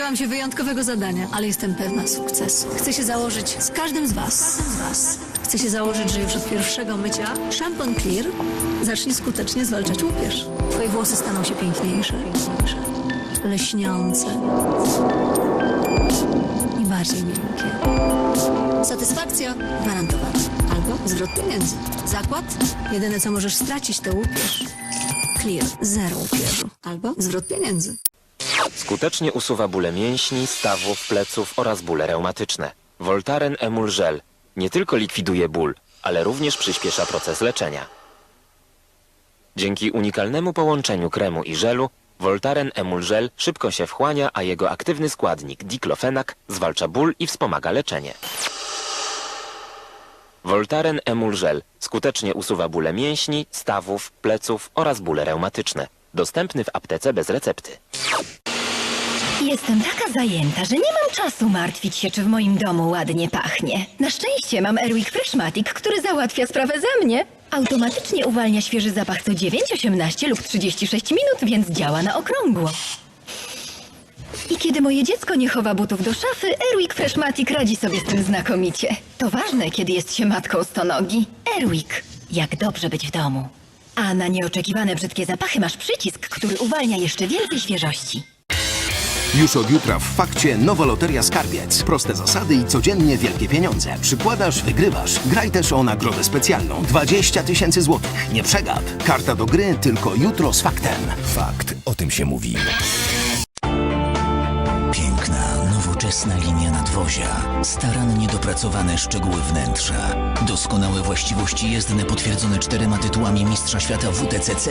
Podjęłam się wyjątkowego zadania, ale jestem pewna sukcesu. Chcę się założyć z każdym z was. Z każdym z was. Chcę się założyć, że już od pierwszego mycia szampon Clear zacznie skutecznie zwalczać łupież. Twoje włosy staną się piękniejsze, piękniejsze, leśniące i bardziej miękkie. Satysfakcja gwarantowana. Albo zwrot pieniędzy. Zakład? Jedyne, co możesz stracić, to łupież. Clear. Zero łupieżu. Albo zwrot pieniędzy. Skutecznie usuwa bóle mięśni, stawów, pleców oraz bóle reumatyczne. Voltaren Emul Gel nie tylko likwiduje ból, ale również przyspiesza proces leczenia. Dzięki unikalnemu połączeniu kremu i żelu, Voltaren Emul Gel szybko się wchłania, a jego aktywny składnik diklofenak zwalcza ból i wspomaga leczenie. Voltaren Emul Gel skutecznie usuwa bóle mięśni, stawów, pleców oraz bóle reumatyczne. Dostępny w aptece bez recepty. Jestem taka zajęta, że nie mam czasu martwić się, czy w moim domu ładnie pachnie. Na szczęście mam Airwick Freshmatic, który załatwia sprawę za mnie. Automatycznie uwalnia świeży zapach co 9, 18 lub 36 minut, więc działa na okrągło. I kiedy moje dziecko nie chowa butów do szafy, Airwick Freshmatic radzi sobie z tym znakomicie. To ważne, kiedy jest się matką stonogi. Airwick. Jak dobrze być w domu. A na nieoczekiwane brzydkie zapachy masz przycisk, który uwalnia jeszcze więcej świeżości. Już od jutra w fakcie nowa loteria Skarbiec. Proste zasady i codziennie wielkie pieniądze. Przykładasz, wygrywasz. Graj też o nagrodę specjalną. 20 tysięcy złotych. Nie przegap. Karta do gry tylko jutro z faktem. Fakt, o tym się mówi. Nowoczesna linia nadwozia, starannie dopracowane szczegóły wnętrza, doskonałe właściwości jezdne potwierdzone czterema tytułami Mistrza Świata WTCC,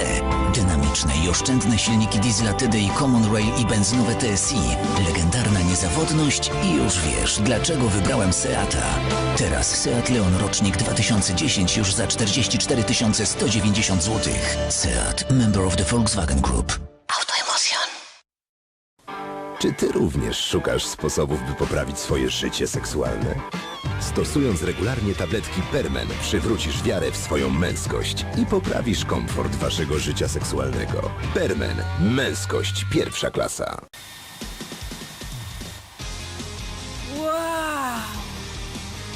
dynamiczne i oszczędne silniki diesla TDI Common Rail i benzynowe TSI, legendarna niezawodność i już wiesz, dlaczego wybrałem Seata. Teraz Seat Leon rocznik 2010 już za 44 190 zł. Seat, member of the Volkswagen Group. Czy ty również szukasz sposobów, by poprawić swoje życie seksualne? Stosując regularnie tabletki Permen, przywrócisz wiarę w swoją męskość i poprawisz komfort waszego życia seksualnego. Permen. Męskość pierwsza klasa.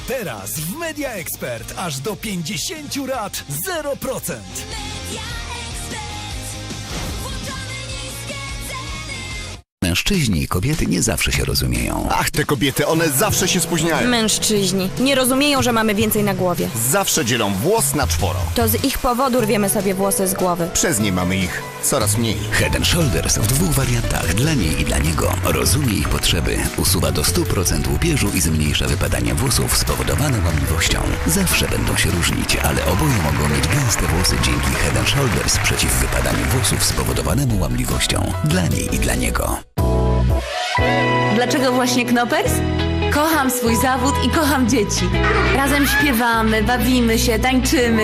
Teraz w Media Expert aż do 50 rat 0%. Mężczyźni i kobiety nie zawsze się rozumieją. Ach, te kobiety, one zawsze się spóźniają. Mężczyźni nie rozumieją, że mamy więcej na głowie. Zawsze dzielą włos na czworo. To z ich powodu rwiemy sobie włosy z głowy. Przez nie mamy ich coraz mniej. Head and Shoulders w dwóch wariantach dla niej i dla niego. Rozumie ich potrzeby, usuwa do 100% łupieżu i zmniejsza wypadanie włosów spowodowane łamliwością. Zawsze będą się różnić, ale oboje mogą mieć gęste włosy dzięki Head and Shoulders przeciw wypadaniu włosów spowodowanemu łamliwością. Dla niej i dla niego. Dlaczego właśnie Knopers? Kocham swój zawód i kocham dzieci. Razem śpiewamy, bawimy się, tańczymy.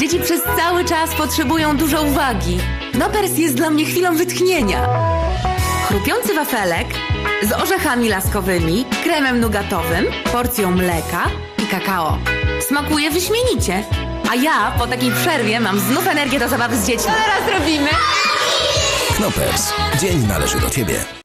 Dzieci przez cały czas potrzebują dużo uwagi. Knopers jest dla mnie chwilą wytchnienia. Chrupiący wafelek z orzechami laskowymi, kremem nugatowym, porcją mleka i kakao. Smakuje wyśmienicie. A ja po takiej przerwie mam znów energię do zabawy z dziećmi. Teraz robimy! Knoppers. Dzień należy do ciebie.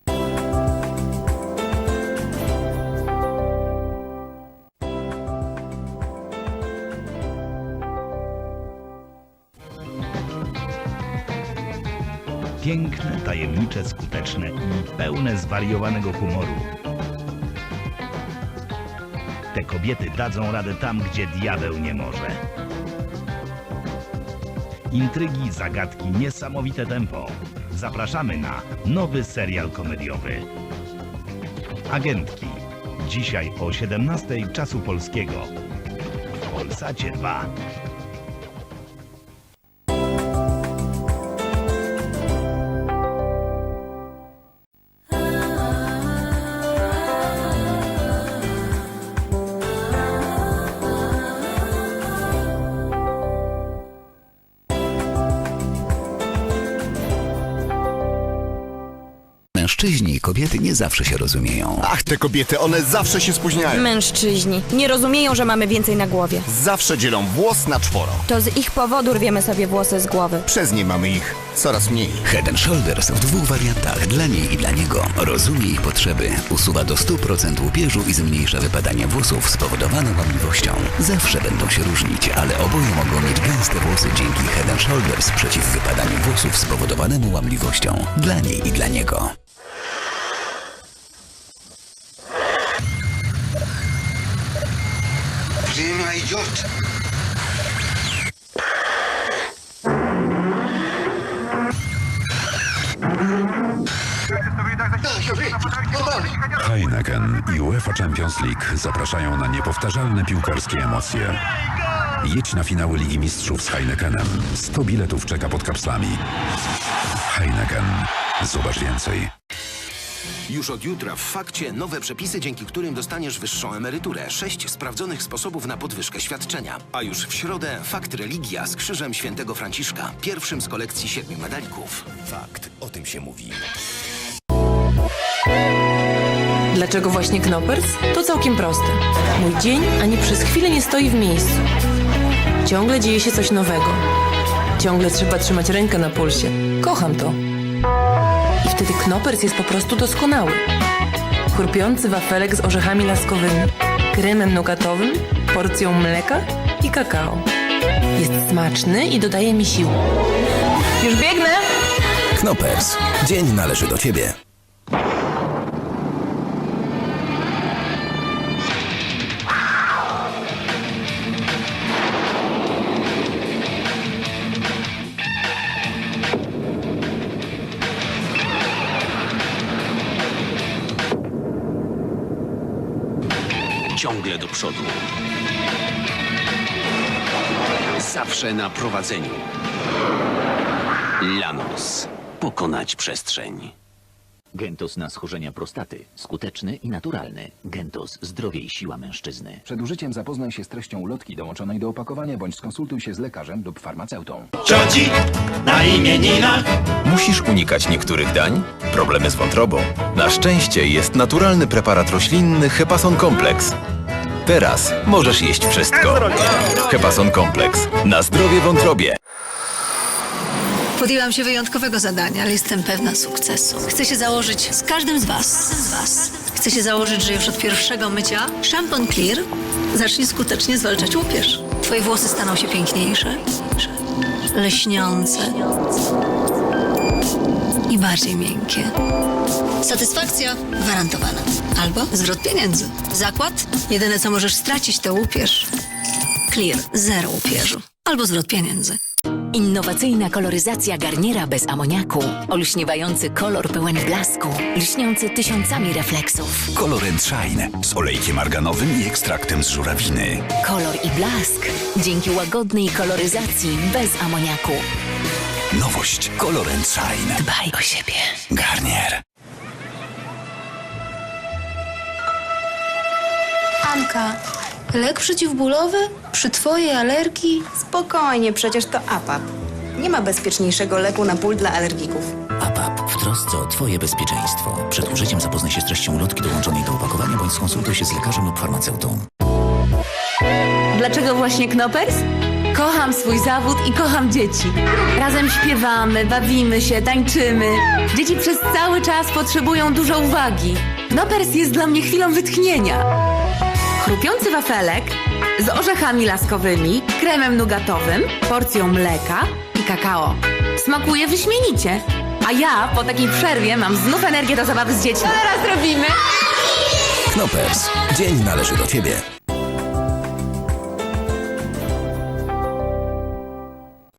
Piękne, tajemnicze, skuteczne i pełne zwariowanego humoru. Te kobiety dadzą radę tam, gdzie diabeł nie może. Intrygi, zagadki, niesamowite tempo. Zapraszamy na nowy serial komediowy. Agentki. Dzisiaj o 17 czasu polskiego. W Polsacie 2. Mężczyźni i kobiety nie zawsze się rozumieją. Ach, te kobiety, one zawsze się spóźniają. Mężczyźni nie rozumieją, że mamy więcej na głowie. Zawsze dzielą włos na czworo. To z ich powodu rwiemy sobie włosy z głowy. Przez nie mamy ich coraz mniej. Head and Shoulders w dwóch wariantach dla niej i dla niego. Rozumie ich potrzeby, usuwa do 100% łupieżu i zmniejsza wypadanie włosów spowodowane łamliwością. Zawsze będą się różnić, ale oboje mogą mieć gęste włosy dzięki Head and Shoulders przeciw wypadaniu włosów spowodowanemu łamliwością. Dla niej i dla niego. Heineken i UEFA Champions League zapraszają na niepowtarzalne piłkarskie emocje. Jedź na finały Ligi Mistrzów z Heinekenem. 100 biletów czeka pod kapslami. Heineken. Zobacz więcej. Już od jutra w fakcie nowe przepisy, dzięki którym dostaniesz wyższą emeryturę. Sześć sprawdzonych sposobów na podwyżkę świadczenia. A już w środę fakt religia z krzyżem świętego Franciszka, pierwszym z kolekcji siedmiu medalików. Fakt, o tym się mówi. Dlaczego właśnie Knoppers? To całkiem proste. Mój dzień ani przez chwilę nie stoi w miejscu. Ciągle dzieje się coś nowego. Ciągle trzeba trzymać rękę na pulsie. Kocham to. Wtedy Knoppers jest po prostu doskonały. Chrupiący wafelek z orzechami laskowymi, kremem nugatowym, porcją mleka i kakao. Jest smaczny i dodaje mi sił. Już biegnę! Knoppers. Dzień należy do ciebie. Do przodu. Zawsze na prowadzeniu. Lanos. Pokonać przestrzeń. Gentos na schorzenia prostaty. Skuteczny i naturalny. Gentos. Zdrowie i siła mężczyzny. Przed użyciem zapoznaj się z treścią ulotki dołączonej do opakowania bądź skonsultuj się z lekarzem lub farmaceutą. Cioci na imieninach. Musisz unikać niektórych dań? Problemy z wątrobą. Na szczęście jest naturalny preparat roślinny Hepason Complex. Teraz możesz jeść wszystko. Hepason Complex. Na zdrowie wątrobie. Podjęłam się wyjątkowego zadania, ale jestem pewna sukcesu. Chcę się założyć z każdym z was. Z was. Chcę się założyć, że już od pierwszego mycia szampon Clear zacznie skutecznie zwalczać łupież. Twoje włosy staną się piękniejsze, leśniące i bardziej miękkie. Satysfakcja gwarantowana. Albo zwrot pieniędzy. Zakład? Jedyne co możesz stracić to łupież. Clear. Zero łupieżu. Albo zwrot pieniędzy. Innowacyjna koloryzacja garniera bez amoniaku. Olśniewający kolor pełen blasku. Lśniący tysiącami refleksów. Color and Shine z olejkiem arganowym i ekstraktem z żurawiny. Kolor i blask. Dzięki łagodnej koloryzacji bez amoniaku. Nowość Color and Shine. Dbaj o siebie. Garnier. Anka, lek przeciwbólowy? Przy twojej alergii? Spokojnie, przecież to APAP. Nie ma bezpieczniejszego leku na ból dla alergików. APAP w trosce o Twoje bezpieczeństwo. Przed użyciem zapoznaj się z treścią ulotki dołączonej do opakowania bądź skonsultuj się z lekarzem lub farmaceutą. Dlaczego właśnie Knoppers? Kocham swój zawód i kocham dzieci. Razem śpiewamy, bawimy się, tańczymy. Dzieci przez cały czas potrzebują dużo uwagi. Knoppers jest dla mnie chwilą wytchnienia. Chrupiący wafelek z orzechami laskowymi, kremem nugatowym, porcją mleka i kakao. Smakuje wyśmienicie. A ja po takiej przerwie mam znów energię do zabawy z dziećmi. Co teraz robimy? Knoppers. Dzień należy do ciebie.